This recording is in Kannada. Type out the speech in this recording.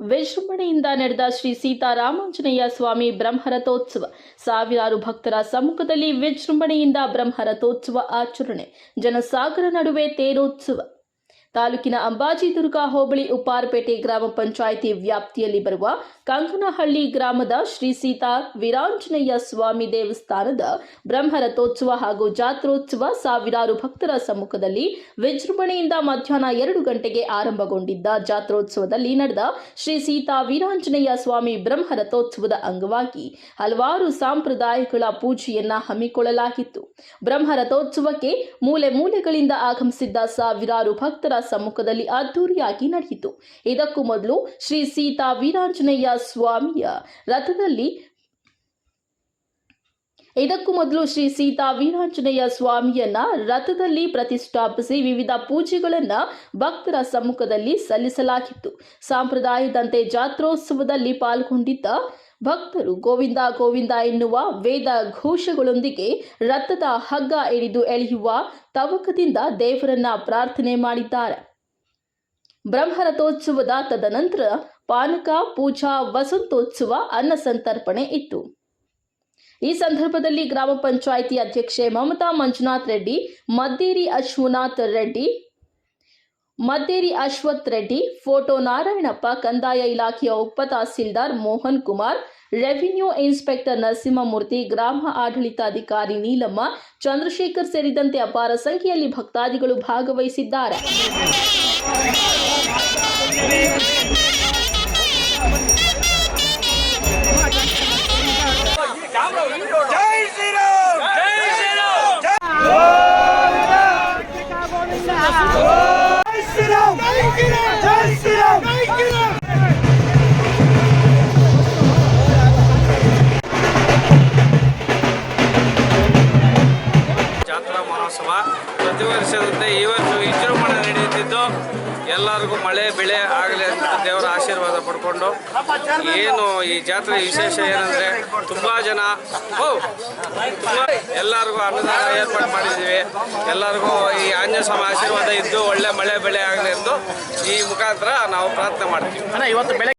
ವಿಜೃಂಭಣೆಯಿಂದ ನಡೆದ ಶ್ರೀ ಸೀತಾರಾಮಾಂಜನೇಯ ಸ್ವಾಮಿ ಬ್ರಹ್ಮರಥೋತ್ಸವ. ಸಾವಿರಾರು ಭಕ್ತರ ಸಮ್ಮುಖದಲ್ಲಿ ವಿಜೃಂಭಣೆಯಿಂದ ಬ್ರಹ್ಮರಥೋತ್ಸವ ಆಚರಣೆ. ಜನಸಾಗರ ನಡುವೆ ತೇರೋತ್ಸವ. ತಾಲೂಕಿನ ಅಂಬಾಜಿದುರ್ಗ ಹೋಬಳಿ ಉಪ್ಪಾರಪೇಟೆ ಗ್ರಾಮ ಪಂಚಾಯಿತಿ ವ್ಯಾಪ್ತಿಯಲ್ಲಿ ಬರುವ ಕಂಕನಹಳ್ಳಿ ಗ್ರಾಮದ ಶ್ರೀ ಸೀತಾ ವೀರಾಂಜನೇಯ ಸ್ವಾಮಿ ದೇವಸ್ಥಾನದ ಬ್ರಹ್ಮರಥೋತ್ಸವ ಹಾಗೂ ಜಾತ್ರೋತ್ಸವ ಸಾವಿರಾರು ಭಕ್ತರ ಸಮ್ಮುಖದಲ್ಲಿ ವಿಜೃಂಭಣೆಯಿಂದ ಮಧ್ಯಾಹ್ನ ಎರಡು ಗಂಟೆಗೆ ಆರಂಭಗೊಂಡಿದ್ದ ಜಾತ್ರೋತ್ಸವದಲ್ಲಿ ನಡೆದ ಶ್ರೀ ಸೀತಾ ವೀರಾಂಜನೇಯ ಸ್ವಾಮಿ ಬ್ರಹ್ಮರಥೋತ್ಸವದ ಅಂಗವಾಗಿ ಹಲವಾರು ಸಾಂಪ್ರದಾಯಗಳ ಪೂಜೆಯನ್ನ ಹಮ್ಮಿಕೊಳ್ಳಲಾಗಿತ್ತು. ಬ್ರಹ್ಮರಥೋತ್ಸವಕ್ಕೆ ಮೂಲೆ ಮೂಲೆಗಳಿಂದ ಆಗಮಿಸಿದ್ದ ಸಾವಿರಾರು ಭಕ್ತರ ಸಮ್ಮುಖದಲ್ಲಿ ಅದ್ದೂರಿಯಾಗಿ ನಡೆಯಿತು. ಇದಕ್ಕೂ ಮೊದಲು ಶ್ರೀ ಸೀತಾ ವೀರಾಂಜನೇಯ ಸ್ವಾಮಿಯ ರಥದಲ್ಲಿ ಇದಕ್ಕೂ ಮೊದಲು ಶ್ರೀ ಸೀತಾ ವೀರಾಂಜನೇಯ ಸ್ವಾಮಿಯನ್ನ ರಥದಲ್ಲಿ ಪ್ರತಿಷ್ಠಾಪಿಸಿ ವಿವಿಧ ಪೂಜೆಗಳನ್ನ ಭಕ್ತರ ಸಮ್ಮುಖದಲ್ಲಿ ಸಲ್ಲಿಸಲಾಗಿತ್ತು. ಸಂಪ್ರದಾಯದಂತೆ ಜಾತ್ರೋತ್ಸವದಲ್ಲಿ ಪಾಲ್ಗೊಂಡಿದ್ದ ಭಕ್ತರು ಗೋವಿಂದ ಗೋವಿಂದ ಎನ್ನುವ ವೇದ ಘೋಷಗಳೊಂದಿಗೆ ರಥದ ಹಗ್ಗ ಹಿಡಿದು ಎಳೆಯುವ ತವಕದಿಂದ ದೇವರನ್ನ ಪ್ರಾರ್ಥನೆ ಮಾಡಿದ್ದಾರೆ. ಬ್ರಹ್ಮರಥೋತ್ಸವದ ತದನಂತರ ಪಾನಕ, ಪೂಜಾ, ವಸಂತೋತ್ಸವ, ಅನ್ನ ಸಂತರ್ಪಣೆ ಇತ್ತು. ಈ ಸಂದರ್ಭದಲ್ಲಿ ಗ್ರಾಮ ಪಂಚಾಯಿತಿ ಅಧ್ಯಕ್ಷೆ ಮಮತಾ ಮಂಜುನಾಥ್ ರೆಡ್ಡಿ, ಮದ್ದೇರಿ ಅಶ್ವನಾಥ್ ರೆಡ್ಡಿ ಮದ್ದೇರಿ ಅಶ್ವಥ್ ರೆಡ್ಡಿ ಫೋಟೋ ನಾರಾಯಣಪ್ಪ ಕಂದಾಯ ಇಲಾಖೆಯ ಉಪ ತಹಸೀಲ್ದಾರ್ ಮೋಹನ್ ಕುಮಾರ್ ರೆವಿನ್ಯೂ ಇನ್ಸ್ಪೆಕ್ಟರ್ ನರಸಿಂಹಮೂರ್ತಿ ಗ್ರಾಮ ಆಡಳಿತಾಧಿಕಾರಿ ನೀಲಮ್ಮ ಚಂದ್ರಶೇಖರ್ ಸೇರಿದಂತೆ ಅಪಾರ ಸಂಖ್ಯೆಯಲ್ಲಿ ಭಕ್ತಾದಿಗಳು ಭಾಗವಹಿಸಿದ್ದಾರೆ. ಜೈ ಶ್ರೀರಾಮ್ ಜೈ ಶ್ರೀರಾಮ್ ಜೈ ಶ್ರೀರಾಮ್ ಜೈ ಇವತ್ತು ವಿಜೃಂಭಣೆ ನಡೆಯುತ್ತಿದ್ದು, ಎಲ್ಲರಿಗೂ ಮಳೆ, ಬೆಳೆ ಆಗಲಿ ಅಂತ ದೇವರ ಆಶೀರ್ವಾದ ಪಡ್ಕೊಂಡು, ಏನು ಈ ಜಾತ್ರೆ ವಿಶೇಷ ಏನಂದ್ರೆ, ತುಂಬಾ ಜನ ಎಲ್ಲರಿಗೂ ಅನ್ನದಾನ ಏರ್ಪಾಡು ಮಾಡಿದ್ದೀವಿ. ಎಲ್ಲರಿಗೂ ಈ ಆಂಜನೇಯ ಸ್ವಾಮಿ ಆಶೀರ್ವಾದ ಇದ್ದು, ಒಳ್ಳೆ ಮಳೆ, ಬೆಳೆ ಆಗಲಿ ಎಂದು ಈ ಮುಖಾಂತರ ನಾವು ಪ್ರಾರ್ಥನೆ ಮಾಡ್ತೀವಿ.